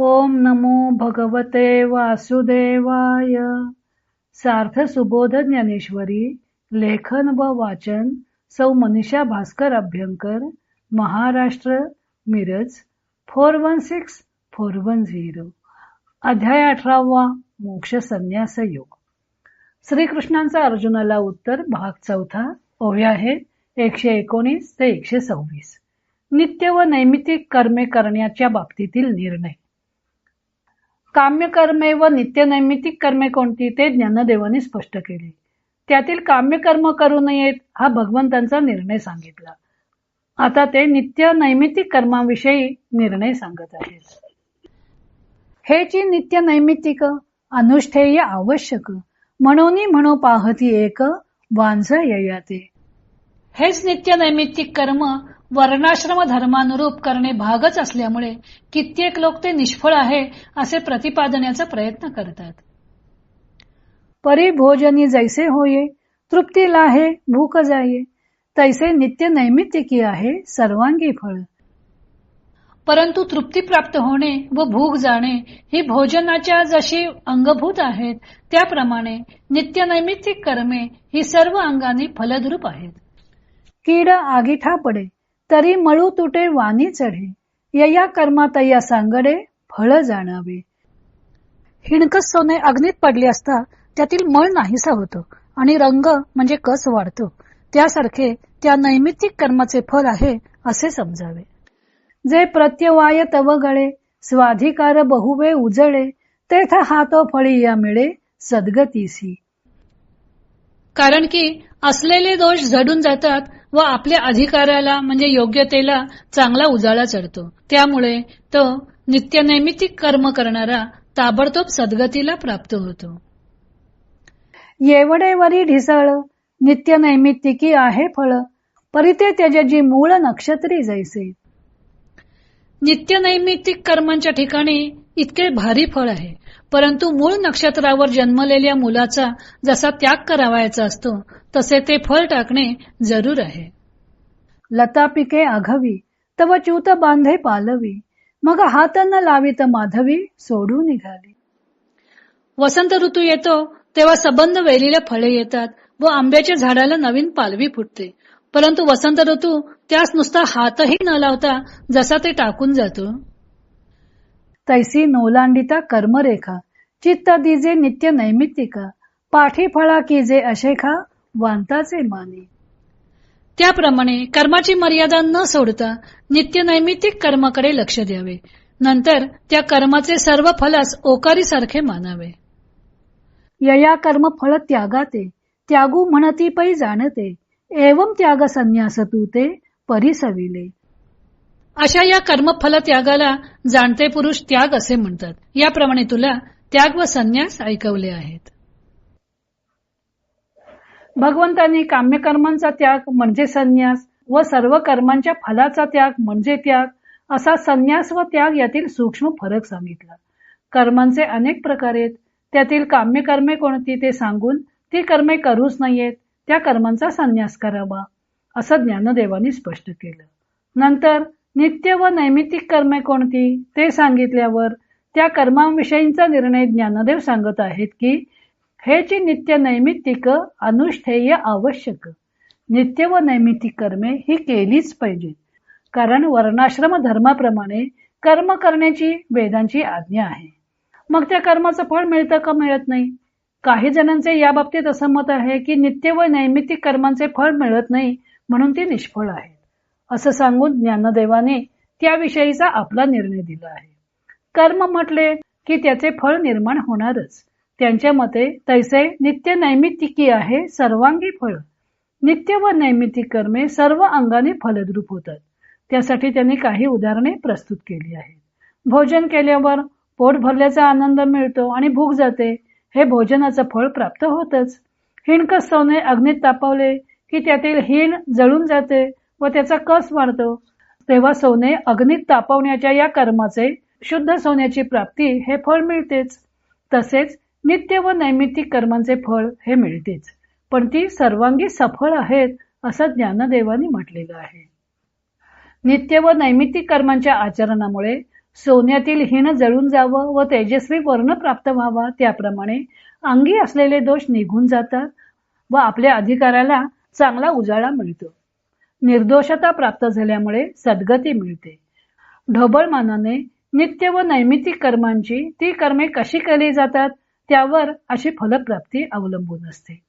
ओम नमो भगवते वासुदेवाय. सार्थ सुबोध ज्ञानेश्वरी लेखन व वाचन सौ Manisha Bhaskar Abhyankar Maharashtra Miraj four one six four one zero. अध्याय अठरावा मोक्ष संन्यास योग. श्रीकृष्णांचा अर्जुनाला उत्तर भाग चौथा ओव्या आहे एकशे एकोणीस ते एकशे सव्वीस. नित्य व नैमितिक कर्मे करण्याच्या बाबतीतील निर्णय. काम्य कर्मे व नित्य नैमितिक कर्मे कोणती ते ज्ञानदेवाने स्पष्ट केले. त्यातील काम्य कर्म करू नयेत हा भगवंतांचा निर्णय सांगितला. आता ते नित्य नैमितिक कर्माविषयी निर्णय सांगत आहेत. हे ची नित्य नैमित्तिक अनुष्ठेय आवश्यक म्हणून म्हणू पाहती एक वांझ ययाते. हेच नित्य नैमित्तिक कर्म वर्णाश्रम धर्मानुरूप करणे भागच असल्यामुळे कित्येक लोक ते निष्फळ आहे असे प्रतिपादनाचा प्रयत्न करतात. परिभोजनी जैसे होये तृप्ती लाहे भूक जाये. तैसे नित्य नैमित्तिकी आहे सर्वांगी फळ. परंतु तृप्ती प्राप्त होणे व भूक जाणे ही भोजनाच्या जशी अंगभूत आहेत त्याप्रमाणे नित्य नैमित्तिक कर्मे ही सर्व अंगाने फलद्रूप आहेत. कीड आगीठा पडे तरी मळू तुटे वाणी चढे. यया कर्मातया सांगडे फळ जाणावे. हिणकस सोने अग्नीत पडले असता त्यातील मळ नाहीसा होतो आणि रंग म्हणजे कस वाढतो. त्यासारखे त्या नैमित्तिक कर्माचे फल आहे असे समजावे. जे प्रत्यवाय तवगळे स्वाधिकार बहुवे उजळे तेथ हातो फळी या मिळे सद्गतीसी. कारण की असलेले दोष झडून जातात व आपल्या अधिकाराला म्हणजे योग्यतेला चांगला उजाळा चढतो. त्यामुळे तो नित्य नैमितिक कर्म करणारा ताबडतोब सद्गतीला प्राप्त होतो. येवडेवरी ढिसळ नित्य नैमित्तिकी आहे फळ परिते त्याची मूळ नक्षत्री जैसे. नित्य नैमित्तिक कर्मांच्या ठिकाणी इतके भारी फळ आहे. परंतु मूळ नक्षत्रावर जन्मलेल्या मुलाचा जसा त्याग करावायचा असतो तसे ते फळ टाकणे जरूर आहे. लता पिके आघावी तव च्यूत बांधे पालवी मग हात न लावित माधवी सोडू निघाली. वसंत ऋतू येतो तेव्हा सबंध वेलीला फळे येतात व आंब्याच्या झाडाला नवीन पालवी फुटते. परंतु वसंत ऋतू त्यास नुसता हातही न लावता जसा ते टाकून जातो. तैसी नोलांडिता कर्मरेखा चित्त दिजे नित्य नैमित्तिका पाठी फळा किजे अशेखा वांताचे माने. त्याप्रमाणे कर्माची मर्यादा न सोडता नित्य नैमित्तिक कर्माकडे लक्ष द्यावे. नंतर त्या कर्माचे सर्व फलास ओकारी सारखे मानावे. यया कर्म फळ त्यागाते त्यागू म्हणती पै जाणते एवम त्याग संन्यास तू ते परिसविले. अशा या कर्मफल त्यागाला जाणते पुरुष त्याग असे म्हणतात. याप्रमाणे तुला त्याग व संन्यास ऐकवले आहेत. भगवंतांनी काम्यकर्मांचा त्याग म्हणजे संन्यास व सर्व कर्मांच्या फलाचा त्याग म्हणजे त्याग असा संन्यास व त्याग यातील सूक्ष्म फरक सांगितला. कर्मांचे अनेक प्रकार आहेत. त्यातील काम्य कर्मे कोणती ते सांगून ती कर्मे करूच नाहीयेत. त्या कर्मांचा संन्यास करावा असं ज्ञानदेवानी स्पष्ट केलं. नंतर नित्य व नैमित्तिक कर्मे कोणती? ते सांगितल्यावर त्या कर्मांविषयींचा निर्णय ज्ञानदेव सांगत आहेत की हेची नित्य नैमित्तिक अनुष्ठेय आवश्यक. नित्य व नैमित्तिक कर्मे ही केलीच पाहिजे कारण वर्णाश्रम धर्माप्रमाणे कर्म करण्याची वेदांची आज्ञा आहे. मग त्या कर्माचं फळ मिळतं का मिळत नाही? काही जणांचे या बाबतीत असं मत आहे की नित्य व नैमित्तिक कर्मांचे फळ मिळत नाही म्हणून ती निष्फळ आहेत असं सांगून ज्ञानदेवाने त्याविषयीचा आपला निर्णय दिला आहे. कर्म म्हटले की त्याचे फळ निर्माण होणारच. त्यांच्या मते तैसे नित्य नैमित्तिकी आहे सर्वांगी फळ. नित्य व नैमित्तिक कर्मे सर्व अंगाने फलद्रूप होतात. त्यासाठी त्यांनी काही उदाहरणे प्रस्तुत केली आहेत. भोजन केल्यावर पोट भरल्याचा आनंद मिळतो आणि भूक जाते. हे भोजनाचं फळ प्राप्त होतच. हिणकस्तवने अग्नीत तापवले की त्यातील हिण जळून जाते. व त्याचा कस वाढतो? तेव्हा सोने अग्नीत तापवण्याच्या या कर्माचे शुद्ध सोन्याची प्राप्ती हे फळ मिळतेच. तसेच नित्य व नैमित्तिक कर्मांचे फळ हे मिळतेच. पण ती सर्वांगी सफळ आहेत असं ज्ञानदेवानी म्हटलेलं आहे. नित्य व नैमित्तिक कर्मांच्या आचरणामुळे सोन्यातील हिन जळून जावं व तेजस्वी वर्ण प्राप्त व्हावा त्याप्रमाणे अंगी असलेले दोष निघून जातात व आपल्या अधिकाराला चांगला उजाळा मिळतो. निर्दोषता प्राप्त झाल्यामुळे सद्गती मिळते. ढोबळ मानाने नित्य व नैमितिक कर्मांची ती कर्मे कशी केली जातात त्यावर अशी फलप्राप्ती अवलंबून असते.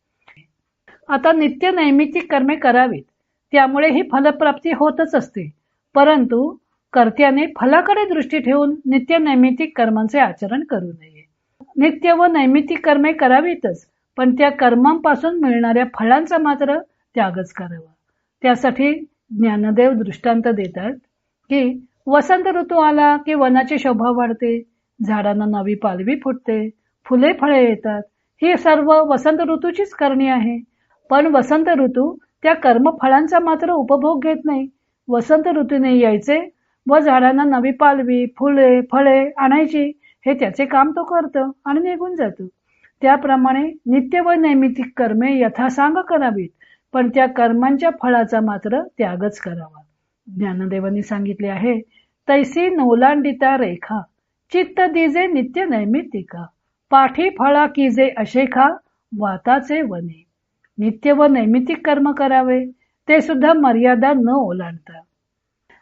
आता नित्य नैमितिक कर्मे करावीत त्यामुळे ही फलप्राप्ती होतच असते. परंतु कर्त्याने फलाकडे दृष्टी ठेवून नित्य नैमितिक कर्मांचे आचरण करू नये. नित्य व नैमितिक कर्मे करावीतच पण त्या कर्मांपासून मिळणाऱ्या फळांचा मात्र त्यागच करावा. त्यासाठी ज्ञानदेव दृष्टांत देतात की वसंत ऋतू आला की वनाची शोभा वाढते झाडांना नवी पालवी फुटते फुले फळे येतात. ही सर्व वसंत ऋतूचीच करणी आहे. पण वसंत ऋतू त्या कर्मफळांचा मात्र उपभोग घेत नाही. वसंत ऋतूने यायचे व झाडांना नवी पालवी फुले फळे आणायची हे त्याचे काम तो करतो आणि निघून जातो. त्याप्रमाणे नित्य व नैमितिक कर्मे यथासांग करावीत. पण त्या कर्मांच्या फळाचा मात्र त्यागच करावा. ज्ञानदेवांनी सांगितले आहे तैसी नोलांडिता रेखा चित्त दिजे नित्य नैमित्तिका पाठी फळा किजे अशेखा वाताचे वने. नित्य व नैमित्तिक कर्म करावे ते सुद्धा मर्यादा न ओलांडता.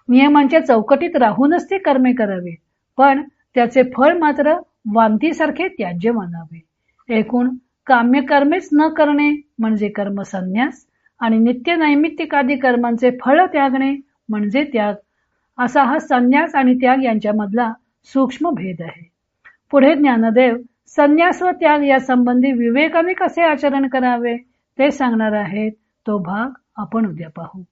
नियमांच्या चौकटीत राहूनच ते कर्मे करावे पण त्याचे फळ मात्र वांतीसारखे त्याज्य मानावे. एकूण काम्य कर्मेच न करणे म्हणजे कर्मसन्यास आणि नित्य नैमित्तिक आदी कर्मांचे फळ त्यागणे म्हणजे त्याग. असा हा संन्यास आणि त्याग यांच्यामधला सूक्ष्म भेद आहे. पुढे ज्ञानदेव संन्यास व त्याग या संबंधी विवेकाने कसे आचरण करावे ते सांगणार आहेत तो भाग आपण उद्या पाहू.